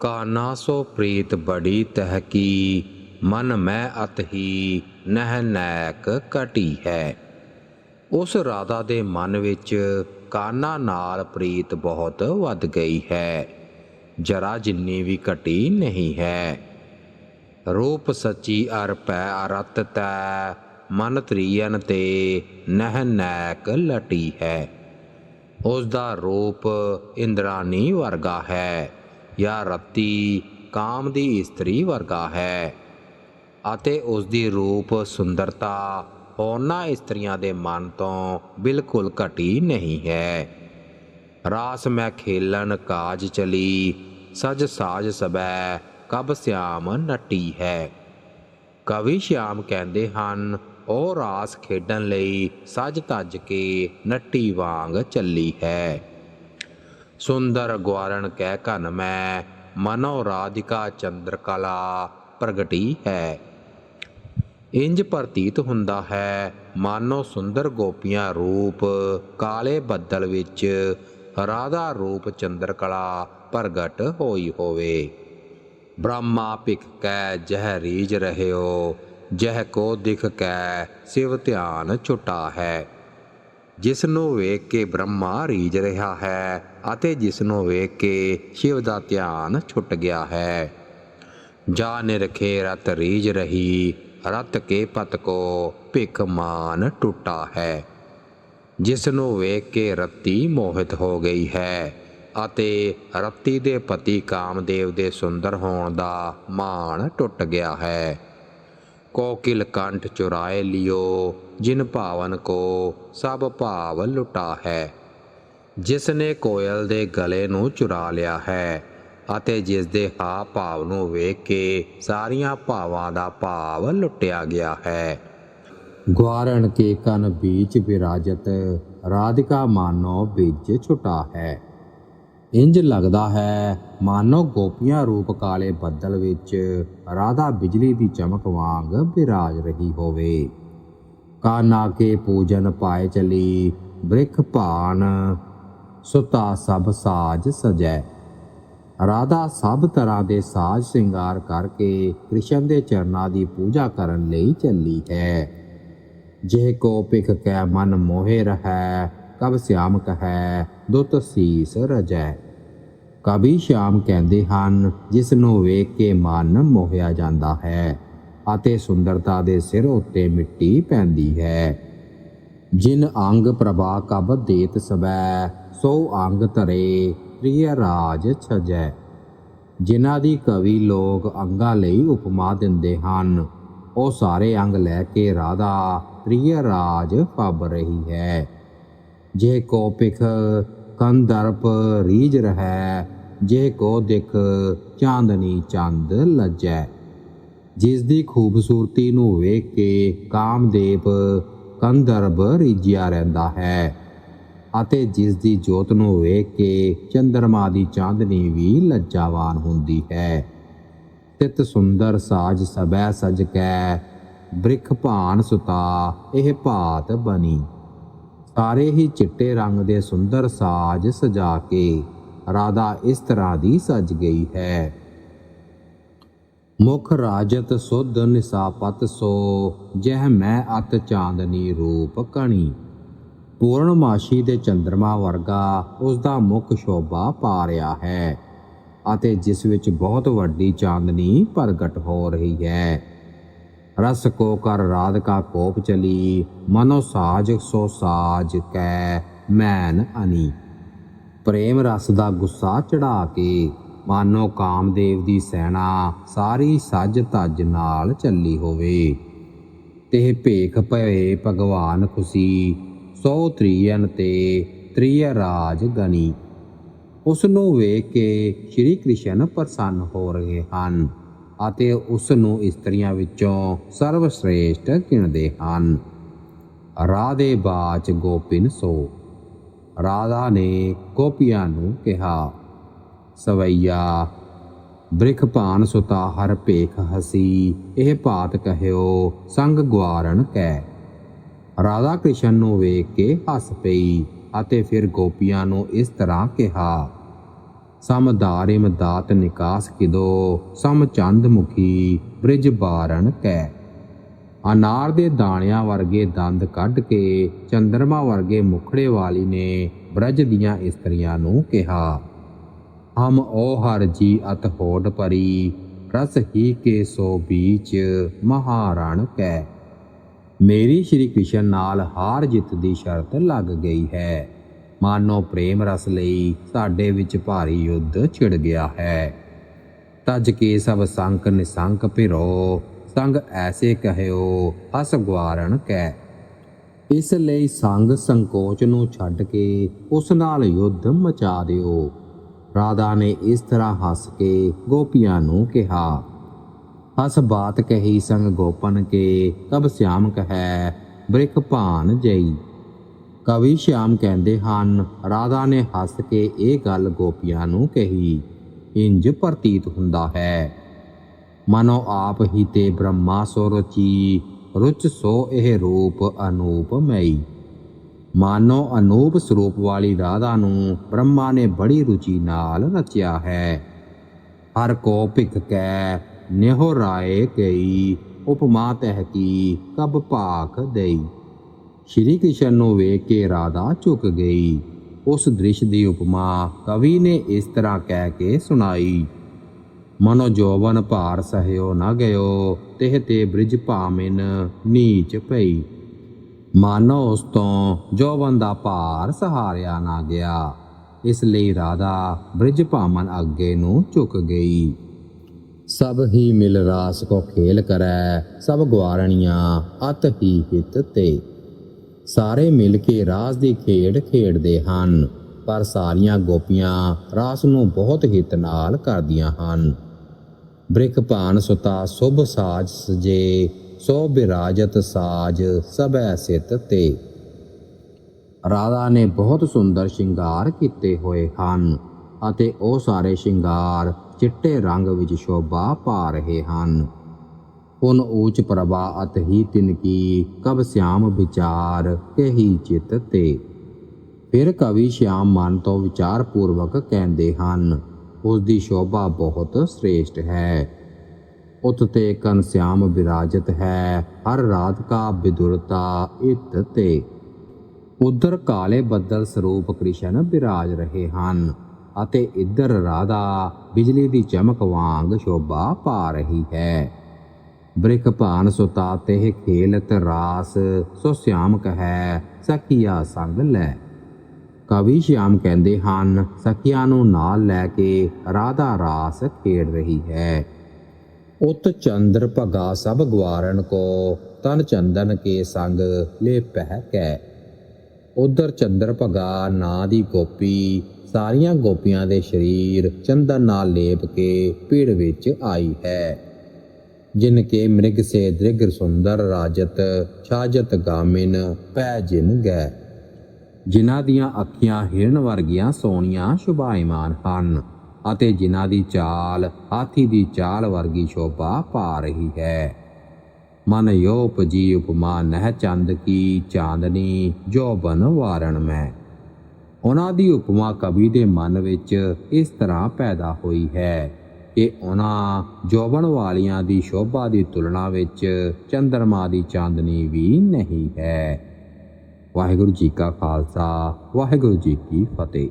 ਕਾਨਾ ਸੋ ਪ੍ਰੀਤ ਬੜੀ ਤਹ ਕੀ ਮਨ ਮੈਂ ਅਤ ਹੀ ਨਹਿ ਨੈਕ ਕਟੀ ਹੈ। ਉਸ ਰਾਧਾ ਦੇ ਮਨ ਵਿੱਚ ਕਾਨਾ ਨਾਲ ਪ੍ਰੀਤ ਬਹੁਤ ਵੱਧ ਗਈ ਹੈ। ਜਰਾ ਜਿੰਨੀ ਵੀ ਘਟੀ ਨਹੀਂ ਹੈ। ਰੂਪ ਸੱਚੀ ਅਰ ਪੈ ਅਰਤ ਤੈ, ਮਨ ਤ੍ਰੀਅਨ ਤੇ ਨਹਿ ਨੈਕ ਲਟੀ ਹੈ। ਉਸ ਦਾ ਰੂਪ ਇੰਦਰਾਨੀ ਵਰਗਾ ਹੈ। ਜਾਂ ਰਤੀ ਕਾਮ ਦੀ ਇਸਤਰੀ ਵਰਗਾ ਹੈ ਅਤੇ ਉਸ ਦੀ ਰੂਪ ਸੁੰਦਰਤਾ ਉਹਨਾਂ ਇਸਤਰੀਆਂ ਦੇ ਮਨ ਤੋਂ ਬਿਲਕੁਲ ਘਟੀ ਨਹੀਂ ਹੈ। ਰਾਸ ਮੈਂ ਖੇਲਣ ਕਾਜ ਚਲੀ, ਸਜ ਸਾਜ ਸਬੈ, ਕਬ ਸਿਆਮ ਨੱਟੀ ਹੈ। ਕਵੀ ਸ਼ਿਆਮ ਕਹਿੰਦੇ ਹਨ ਉਹ ਰਾਸ ਖੇਡਣ ਲਈ ਸਜ ਤੱਜ ਕੇ ਨੱਟੀ ਵਾਂਗ ਚੱਲੀ ਹੈ। ਸੁੰਦਰ ਗਵਾਰਣ ਕਹਿ ਘਨ ਮੈਂ, ਮਨੋ ਰਾਧਿਕਾ ਚੰਦਰ ਕਲਾ ਪ੍ਰਗਟੀ ਹੈ। ਇੰਜ ਪ੍ਰਤੀਤ ਹੁੰਦਾ ਹੈ, ਮਾਨੋ ਸੁੰਦਰ ਗੋਪੀਆਂ ਰੂਪ, ਕਾਲੇ ਬੱਦਲ ਵਿੱਚ ਰਾਧਾ ਰੂਪ ਚੰਦਰ ਕਲਾ ਪ੍ਰਗਟ ਹੋਈ ਹੋਵੇ। ਬ੍ਰਹਮਾ ਭਿਖ ਕੈ ਜਹ ਰੀਜ ਰਹਿਓ, ਜਹ ਕੋ ਦਿਖ ਕੈ ਸਿਵ ਧਿਆਨ ਛੁਟਾ ਹੈ। ਜਿਸ ਨੂੰ ਵੇਖ ਕੇ ਬ੍ਰਹਮਾ ਰੀਝ ਰਿਹਾ ਹੈ ਅਤੇ ਜਿਸ ਨੂੰ ਵੇਖ ਕੇ ਸ਼ਿਵ ਦਾ ਧਿਆਨ ਛੁੱਟ ਗਿਆ ਹੈ। ਜਾ ਨਿਰਖੇ ਰਤ ਰੀਝ ਰਹੀ, ਰਤ ਕੇ ਪਤ ਕੋ ਭਿਖ ਮਾਨ ਟੁੱਟਾ ਹੈ। ਜਿਸ ਨੂੰ ਵੇਖ ਕੇ ਰਤੀ ਮੋਹਿਤ ਹੋ ਗਈ ਹੈ ਅਤੇ ਰਤੀ ਦੇ ਪਤੀ ਕਾਮਦੇਵ ਦੇ ਸੁੰਦਰ ਹੋਣ ਦਾ ਮਾਣ ਟੁੱਟ ਗਿਆ ਹੈ। ਕੋਕਿਲ ਕੰਠ ਚੁਰਾਏ ਲਿਓ, ਜਿਨ ਭਾਵਨ ਕੋ ਸਭ ਭਾਵ ਲੁਟਾ ਹੈ ਜਿਸ ਨੇ ਕੋਇਲ ਦੇ ਗਲੇ ਨੂੰ ਚੁਰਾ ਲਿਆ ਹੈ, ਅਤੇ ਜਿਸ ਦੇ ਹਾ ਭਾਵ ਨੂੰ ਵੇਖ ਕੇ ਸਾਰੀਆਂ ਭਾਵਾਂ ਦਾ ਭਾਵ ਲੁੱਟਿਆ ਗਿਆ ਹੈ। ਗਵਾਰਣ ਕੇ ਕਨ ਬੀਚ ਵਿਰਾਜਤ ਰਾਧਿਕਾ ਮਾਨੋ ਵਿੱਚ ਛੁਟਾ ਹੈ। ਇੰਜ ਲੱਗਦਾ ਹੈ, ਮਾਨੋ ਗੋਪੀਆਂ ਰੂਪ ਕਾਲੇ ਬੱਦਲ ਵਿੱਚ ਰਾਧਾ ਬਿਜਲੀ ਦੀ ਚਮਕ ਵਾਂਗ ਵਿਰਾਜ ਰਹੀ ਹੋਵੇ। ਕਾਨਾ ਕੇ ਪੂਜਨ ਪਾਏ ਚਲੀ ਬ੍ਰਿਖ ਭਾਨ, ਸੁਤਾ ਸਭ ਸਾਜ ਸਜੈ। ਰਾਧਾ ਸਭ ਤਰ੍ਹਾਂ ਦੇ ਸਾਜ ਸ਼ਿੰਗਾਰ ਕਰਕੇ ਕ੍ਰਿਸ਼ਨ ਦੇ ਚਰਨਾਂ ਦੀ ਪੂਜਾ ਕਰਨ ਲਈ ਚੱਲੀ ਹੈ। ਜੇ ਕੋ ਪਿਖ ਕੈ ਮਨ ਮੋਹਿ ਰਹੈ, ਕਬ ਸਿਆਮ ਕਹੈ ਦੁਤ ਸੀਸ ਰਜੈ। ਕਬੀ ਸ਼ਾਮ ਕਹਿੰਦੇ ਹਨ ਜਿਸ ਨੂੰ ਵੇਖ ਕੇ ਮਨ ਮੋਹਿਆ ਜਾਂਦਾ ਹੈ ਅਤੇ ਸੁੰਦਰਤਾ ਦੇ ਸਿਰ ਉੱਤੇ ਮਿੱਟੀ ਪੈਂਦੀ ਹੈ। ਜਿਨ ਅੰਗ ਪ੍ਰਭਾ ਕਬ ਦੇਤ ਸਬੈ ਸੋ ਅੰਗ ਧਰੇ ਪ੍ਰਿਯ ਰਾਜ ਛਜੈ। ਜਿਨ੍ਹਾਂ ਦੀ ਕਵੀ ਲੋਕ ਅੰਗਾਂ ਲਈ ਉਪਮਾ ਦਿੰਦੇ ਹਨ, ਉਹ ਸਾਰੇ ਅੰਗ ਲੈ ਕੇ ਰਾਧਾ ਪ੍ਰਿਯ ਰਾਜ ਪਬ ਰਹੀ ਹੈ। ਜੇ ਕੋ ਪਿਖ ਕੰਦਰਪ ਰੀਜ ਰਹੈ, ਜੇ ਕੋ ਦਿਖ ਚਾਂਦਨੀ ਚੰਦ ਲੱਜੈ। ਜਿਸ ਦੀ ਖੂਬਸੂਰਤੀ ਨੂੰ ਵੇਖ ਕੇ ਕਾਮਦੇਵ ਕੰਦਰਬ ਰੀਜਿਆ ਰਹਿੰਦਾ ਹੈ ਅਤੇ ਜਿਸ ਦੀ ਜੋਤ ਨੂੰ ਵੇਖ ਕੇ ਚੰਦਰਮਾ ਦੀ ਚਾਂਦਨੀ ਵੀ ਲੱਜਾਵਾਨ ਹੁੰਦੀ ਹੈ। ਤਿਤ ਸੁੰਦਰ ਸਾਜ ਸਬੈ ਸਜ ਕੈ, ਬ੍ਰਿਖ ਭਾਨ ਸੁਤਾ ਇਹ ਭਾਤ ਬਣੀ ਸਾਰੇ ਹੀ ਚਿੱਟੇ ਰੰਗ ਦੇ ਸੁੰਦਰ ਸਾਜ ਸਜਾ ਕੇ ਰਾਧਾ ਇਸ ਤਰ੍ਹਾਂ ਦੀ ਸਜ ਗਈ ਹੈ। ਮੁਖ ਰਾਜਤ ਸੁਧ ਨਿਸਾਪਤ ਸੋ, ਜਹ ਮੈਂ ਅਤ ਚਾਂਦਨੀ ਰੂਪ ਕਣੀ। ਪੂਰਨਮਾਸ਼ੀ ਦੇ ਚੰਦਰਮਾ ਵਰਗਾ ਉਸ ਦਾ ਮੁਖ ਸ਼ੋਭਾ ਪਾ ਰਿਹਾ ਹੈ ਅਤੇ ਜਿਸ ਵਿੱਚ ਬਹੁਤ ਵੱਡੀ ਚਾਂਦਨੀ ਪ੍ਰਗਟ ਹੋ ਰਹੀ ਹੈ। ਰਸ ਕੋ ਕਰ ਰਾਧਕਾ ਕੋਪ ਚਲੀ, ਮਨੋ ਸਾਜ ਸੋ ਸਾਜ ਕੈ ਮੈਨ ਅਨੀ। ਪ੍ਰੇਮ ਰਸ ਦਾ ਗੁੱਸਾ ਚੜਾ ਕੇ ਮਾਨੋ ਕਾਮਦੇਵ ਦੀ ਸੈਨਾ ਸਾਰੀ ਸੱਜ ਧੱਜ ਨਾਲ ਚੱਲੀ ਹੋਵੇ। ਤੇ ਭੇਖ ਭਏ ਭਗਵਾਨ ਖੁਸ਼ੀ, ਸੋ ਤ੍ਰੀਅਨ ਤੇ ਤ੍ਰਿਯ ਰਾਜ ਗਣੀ ਉਸ ਨੂੰ ਵੇਖ ਕੇ ਸ਼੍ਰੀ ਕ੍ਰਿਸ਼ਨ ਪ੍ਰਸੰਨ ਹੋ ਰਹੇ ਹਨ। ਅਤੇ ਉਸ ਨੂੰ ਇਸਤਰੀਆਂ ਵਿੱਚੋਂ ਸਰਵ ਸ੍ਰੇਸ਼ਟ ਗਿਣਦੇ ਹਨ। ਰਾਧੇ ਬਾਚ ਗੋਪਿਨ ਸੋ। ਰਾਧਾ ਨੇ ਗੋਪੀਆਂ ਨੂੰ ਕਿਹਾ, ਸਵਈਆ ਬ੍ਰਿਖ ਭਾਨ ਸੁਤਾ ਹਰ ਭੇਖ ਹਸੀ, ਇਹ ਬਾਤ ਕਹਿਓ, ਸੰਗ ਗਵਾਰਣ ਕੈ। ਰਾਧਾ ਕ੍ਰਿਸ਼ਨ ਨੂੰ ਵੇਖ ਕੇ ਹੱਸ ਪਈ ਅਤੇ ਫਿਰ ਗੋਪੀਆਂ ਨੂੰ ਇਸ ਤਰ੍ਹਾਂ ਕਿਹਾ ਸਮ ਸਮਦਾਰਿਮ ਦਾਤ ਨਿਕਾਸ ਕਿਦੋ, ਸਮ ਚੰਦ ਮੁਖੀ ਬ੍ਰਿਜ ਬਾਰਣ ਕੈ। ਅਨਾਰ ਦੇ ਦਾਣਿਆਂ ਵਰਗੇ ਦੰਦ ਕੱਢ ਕੇ ਚੰਦਰਮਾ ਵਰਗੇ ਮੁਖੜੇ ਵਾਲੀ ਨੇ ਬ੍ਰਜ ਦੀਆਂ ਇਸਤਰੀਆਂ ਨੂੰ ਕਿਹਾ, ਹਮ ਓ ਹਰ ਜੀ ਅਤ ਹੋੜ ਪਰੀ, ਰਸ ਹੀ ਕੇ ਸੋ ਬੀਚ ਮਹਾਰਣ ਕੈ। ਮੇਰੀ ਸ਼੍ਰੀ ਕ੍ਰਿਸ਼ਨ ਨਾਲ ਹਾਰ ਜਿੱਤ ਦੀ ਸ਼ਰਤ ਲੱਗ ਗਈ ਹੈ। ਮਾਨੋ ਪ੍ਰੇਮ ਰਸ ਲਈ ਸਾਡੇ ਵਿੱਚ ਭਾਰੀ ਯੁੱਧ ਛਿੜ ਗਿਆ ਹੈ। ਤਜ ਕੇ ਸਭ ਸੰਕ ਨਿਸੰਕ ਭਿਰੋ, ਸੰਗ ਐਸੇ ਕਹਿਓ, ਹਸ ਗਵਾਰਣ ਕੈ। ਇਸ ਲਈ ਸੰਗ ਸੰਕੋਚ ਨੂੰ ਛੱਡ ਕੇ ਉਸ ਨਾਲ ਯੁੱਧ ਮਚਾ ਦਿਓ। ਰਾਧਾ ਨੇ ਇਸ ਤਰ੍ਹਾਂ ਹੱਸ ਕੇ ਗੋਪੀਆਂ ਨੂੰ ਕਿਹਾ, ਹਸ ਬਾਤ ਕਹੀ ਸੰਗ ਗੋਪਨ ਕੇ ਕਬ ਸਿਆਮ ਕਹੈ ਬ੍ਰਿਖ ਭਾਨ ਜਈ। ਕਵੀ ਸ਼ਿਆਮ ਕਹਿੰਦੇ ਹਨ, ਰਾਧਾ ਨੇ ਹੱਸ ਕੇ ਇਹ ਗੱਲ ਗੋਪੀਆਂ ਨੂੰ ਕਹੀ, ਇੰਜ ਪ੍ਰਤੀਤ ਹੁੰਦਾ ਹੈ। ਮਨੋ ਆਪ ਹੀ ਤੇ ਬ੍ਰਹਮਾ ਸੋ ਰਚੀ, ਰੁਚ ਸੋ ਇਹ ਰੂਪ ਅਨੂਪਮਈ ਮਾਨੋ ਅਨੂਪ ਸਰੂਪ ਵਾਲੀ ਰਾਧਾ ਨੂੰ ਬ੍ਰਹਮਾ ਨੇ ਬੜੀ ਰੁਚੀ ਨਾਲ ਰਚਿਆ ਹੈ। ਹਰ ਕੋ ਭਿਕ ਕੈ, ਨਿਹੋ ਰਾਏ ਕਈ, ਉਪਮਾ ਤਹਿ ਕੀ, ਕਬ ਭਾਖ ਦੇਈ। ਸ਼੍ਰੀ ਕ੍ਰਿਸ਼ਨ ਨੂੰ ਵੇਖ ਕੇ ਰਾਧਾ ਝੁਕ ਗਈ। ਉਸ ਦ੍ਰਿਸ਼ ਦੀ ਉਪਮਾ ਕਵੀ ਨੇ ਇਸ ਤਰ੍ਹਾਂ ਕਹਿ ਕੇ ਸੁਣਾਈ, ਮਨੋ ਜੋਵਨ ਭਾਰ ਸਹਿਓ ਨਾ ਗਇਓ, ਤਿਹ ਤੇ ਬ੍ਰਿਜ ਭਾਮਿਨ ਨੀਚ ਪਈ ਮਾਨੋ ਉਸ ਤੋਂ ਜੋਵਨ ਦਾ ਭਾਰ ਸਹਾਰਿਆ ਨਾ ਗਿਆ। ਇਸ ਲਈ ਰਾਧਾ ਬ੍ਰਿਜ ਭਾਮਨ ਅੱਗੇ ਨੂੰ ਝੁਕ ਗਈ। ਸਭ ਹੀ ਮਿਲ ਰਾਸ ਕੋ ਖੇਲ ਕਰੈ, ਸਭ ਗਵਾਰਣੀਆਂ ਅਤ ਹੀ ਹਿਤ ਤੇ। ਸਾਰੇ ਮਿਲ ਕੇ ਰਾਸ ਦੀ ਖੇਡ ਖੇਡਦੇ ਹਨ, ਪਰ ਸਾਰੀਆਂ ਗੋਪੀਆਂ ਰਾਸ ਨੂੰ ਬਹੁਤ ਹਿੱਤ ਨਾਲ ਕਰਦੀਆਂ ਹਨ। ਬ੍ਰਿਕ ਭਾਨ ਸੁਤਾ ਸੁਭ ਸਾਜ ਸਜੇ, ਸੋ ਬਿਰਾਜਤ ਸਾਜ ਸਭੈ ਸਿਤ ਤੇ। ਰਾਧਾ ਨੇ ਬਹੁਤ ਸੁੰਦਰ ਸ਼ਿੰਗਾਰ ਕੀਤੇ ਹੋਏ ਹਨ ਅਤੇ ਉਹ ਸਾਰੇ ਸ਼ਿੰਗਾਰ ਚਿੱਟੇ ਰੰਗ ਵਿੱਚ ਸ਼ੋਭਾ ਪਾ ਰਹੇ ਹਨ। ਪੁਨ ਊਚ ਪ੍ਰਭਾ ਅਤ ਹੀ ਤਿਨ ਕੀ, ਕਬ ਸਿਆਮ ਵਿਚਾਰ ਚਿਤ ਤੇ। ਫਿਰ ਕਵੀ ਸ਼ਿਆਮ ਮਨ ਤੋਂ ਵਿਚਾਰ ਪੂਰਵਕ ਕਹਿੰਦੇ ਹਨ, ਉਸ ਦੀ ਸ਼ੋਭਾ ਬਹੁਤ ਸ੍ਰੇਸ਼ਟ ਹੈ। ਉਤ ਤੇ ਕਨ ਸਿਆਮ ਵਿਰਾਜਤ ਹੈ, ਹਰ ਰਾਤ ਕਾ ਬਿਦੁਰਤਾ ਇਤ ਤੇ। ਉਧਰ ਕਾਲੇ ਬੱਦਲ ਸਰੂਪ ਕ੍ਰਿਸ਼ਨ ਵਿਰਾਜ ਰਹੇ ਹਨ, ਅਤੇ ਇੱਧਰ ਰਾਧਾ ਬਿਜਲੀ ਦੀ ਚਮਕ ਵਾਂਗ ਸ਼ੋਭਾ ਪਾ ਰਹੀ ਹੈ। ਬ੍ਰਿਖ ਭਾਨ ਸੁਤਾ ਤੇ ਖੇਲਤ ਰਾਸ, ਸੋ ਸਿਆਮ ਕਹੈ, ਸਖੀਆ ਸੰਗ ਲੈ। ਕਵੀ ਸ਼ਿਆਮ ਕਹਿੰਦੇ ਹਨ, ਸਖੀਆਂ ਨੂੰ ਨਾਲ ਲੈ ਕੇ ਰਾਧਾ ਰਾਸ ਖੇਡ ਰਹੀ ਹੈ। ਉਤ ਚੰਦਰ ਭਗਾ ਸਭ ਗਵਾਰਨ ਕੋ, ਤਨ ਚੰਦਨ ਕੇ ਸੰਗ ਲੈ ਪਹਿ ਕੈ। ਉਧਰ ਚੰਦਰ ਭਗਾ ਨਾਂ ਦੀ ਗੋਪੀ, ਸਾਰੀਆਂ ਗੋਪੀਆਂ ਦੇ ਸਰੀਰ ਚੰਦਨ ਨਾਲ ਲੇਪ ਕੇ ਪੀੜ ਵਿੱਚ ਆਈ ਹੈ। ਜਿਨ ਕੇ ਮ੍ਰਿਗ ਸੇ ਦ੍ਰਿਗ ਸੁੰਦਰ ਰਾਜਤ, ਛਾਜਤ ਗਾਮਿਨ ਪੈ ਜਿਨ ਗੈ। ਜਿਨ੍ਹਾਂ ਦੀਆਂ ਅੱਖੀਆਂ ਹਿਰਨ ਵਰਗੀਆਂ ਸੋਹਣੀਆਂ ਸ਼ੁਭਾਇਮਾਨ ਹਨ ਅਤੇ ਜਿਨ੍ਹਾਂ ਦੀ ਚਾਲ, ਹਾਥੀ ਦੀ ਚਾਲ ਵਰਗੀ ਸ਼ੋਭਾ ਪਾ ਰਹੀ ਹੈ। ਮਨ ਯੋ ਉਪਜੀ ਉਪਮਾ ਨਹਿ ਚੰਦ ਕੀ ਚਾਂਦਨੀ, ਜੋ ਬਨ ਵਾਰਣ ਮੈਂ। ਉਹਨਾਂ ਦੀ ਉਪਮਾ ਕਵੀ ਦੇ ਮਨ ਵਿੱਚ ਇਸ ਤਰ੍ਹਾਂ ਪੈਦਾ ਹੋਈ ਹੈ। ਕਿ ਉਹਨਾਂ ਜੋਬਨ ਵਾਲੀਆਂ ਦੀ ਸ਼ੋਭਾ ਦੀ ਤੁਲਨਾ ਵਿੱਚ ਚੰਦਰਮਾ ਦੀ ਚਾਂਦਨੀ ਵੀ ਨਹੀਂ ਹੈ। ਵਾਹਿਗੁਰੂ ਜੀ ਕਾ ਖਾਲਸਾ, ਵਾਹਿਗੁਰੂ ਜੀ ਕੀ ਫਤਿਹ।